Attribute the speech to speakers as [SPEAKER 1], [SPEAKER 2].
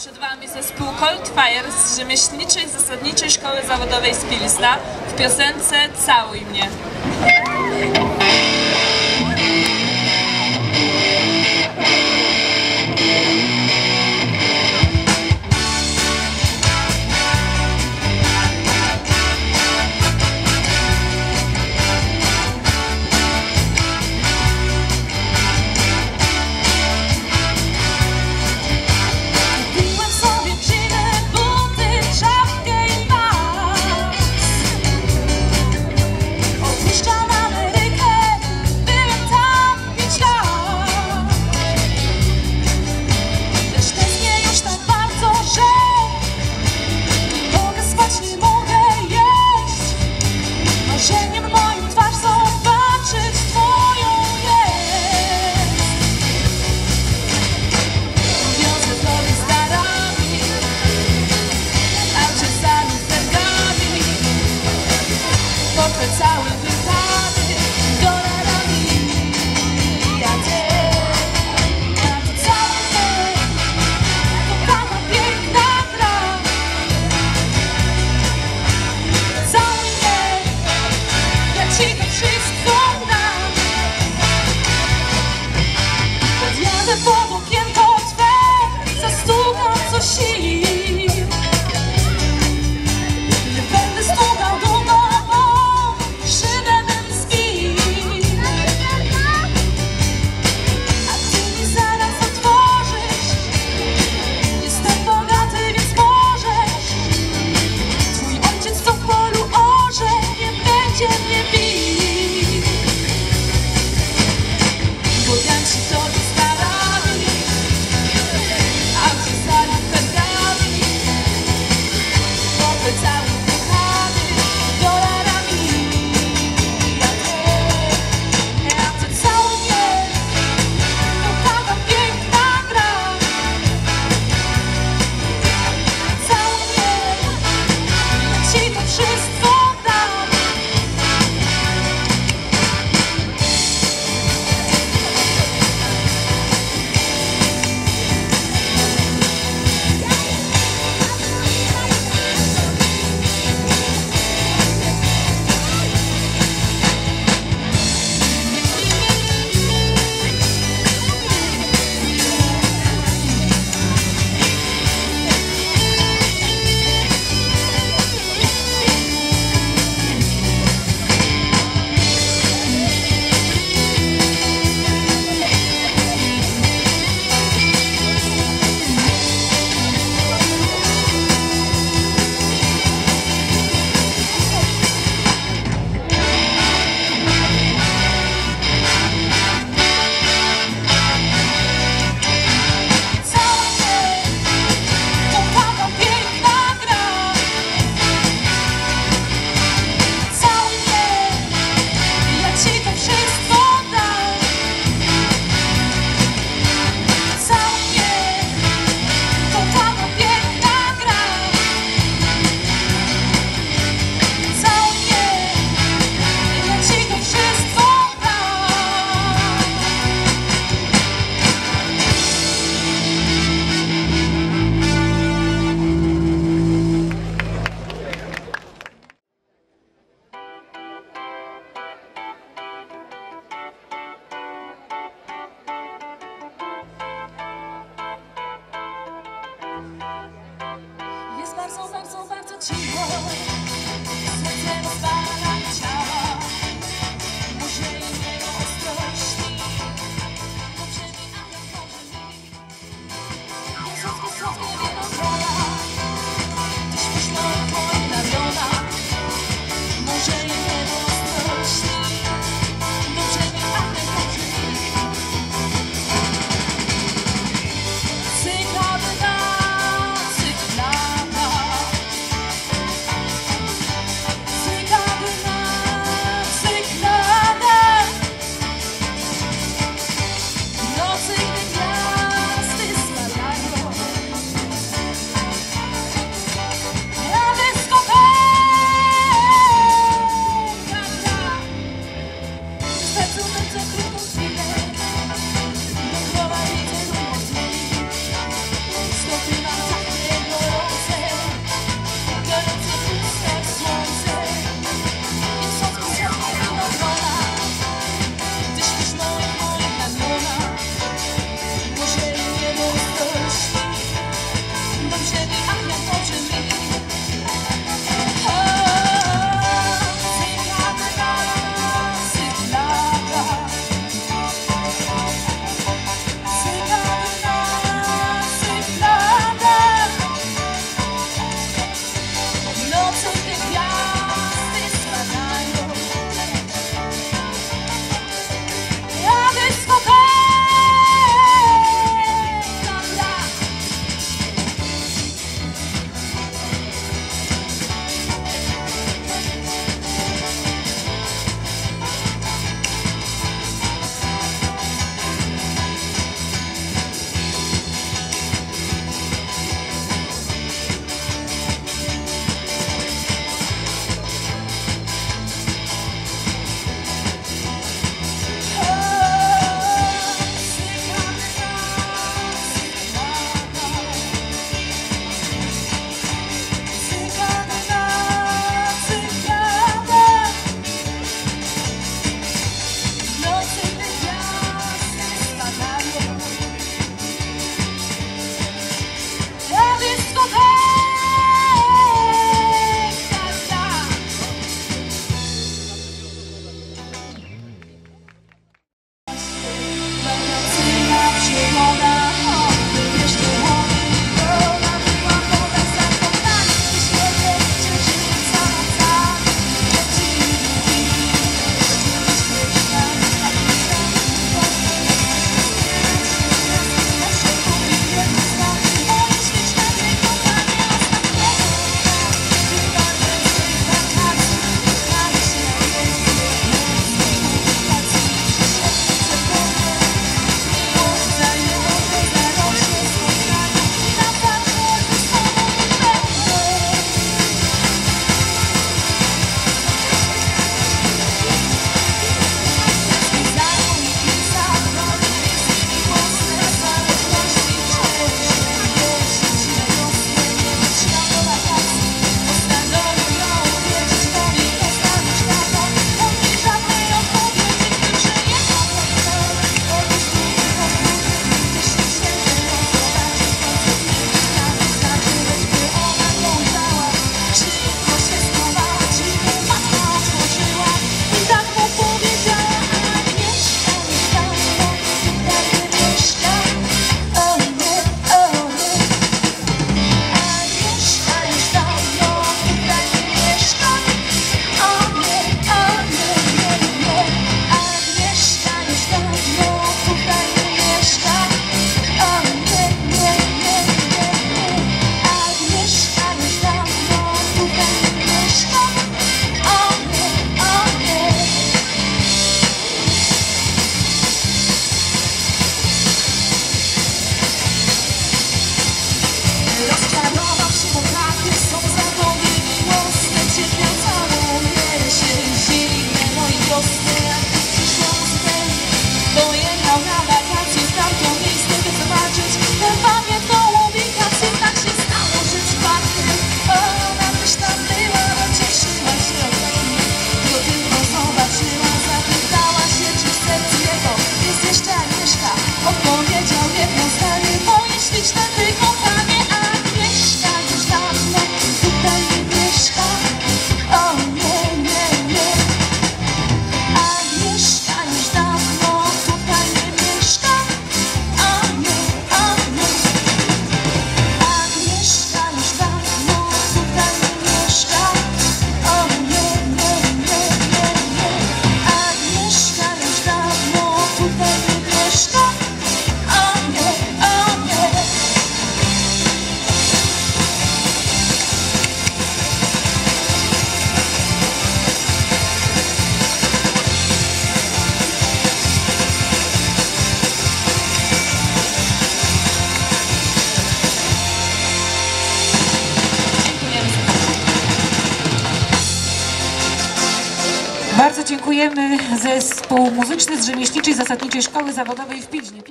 [SPEAKER 1] Przed Wami zespół Cold Fire z Rzemieślniczej Zasadniczej Szkoły Zawodowej z Pilsna w piosence Całuj mnie.
[SPEAKER 2] 寂寞。
[SPEAKER 3] Dziękujemy zespół muzyczny z Rzemieślniczej Zasadniczej Szkoły Zawodowej w Pilźnie.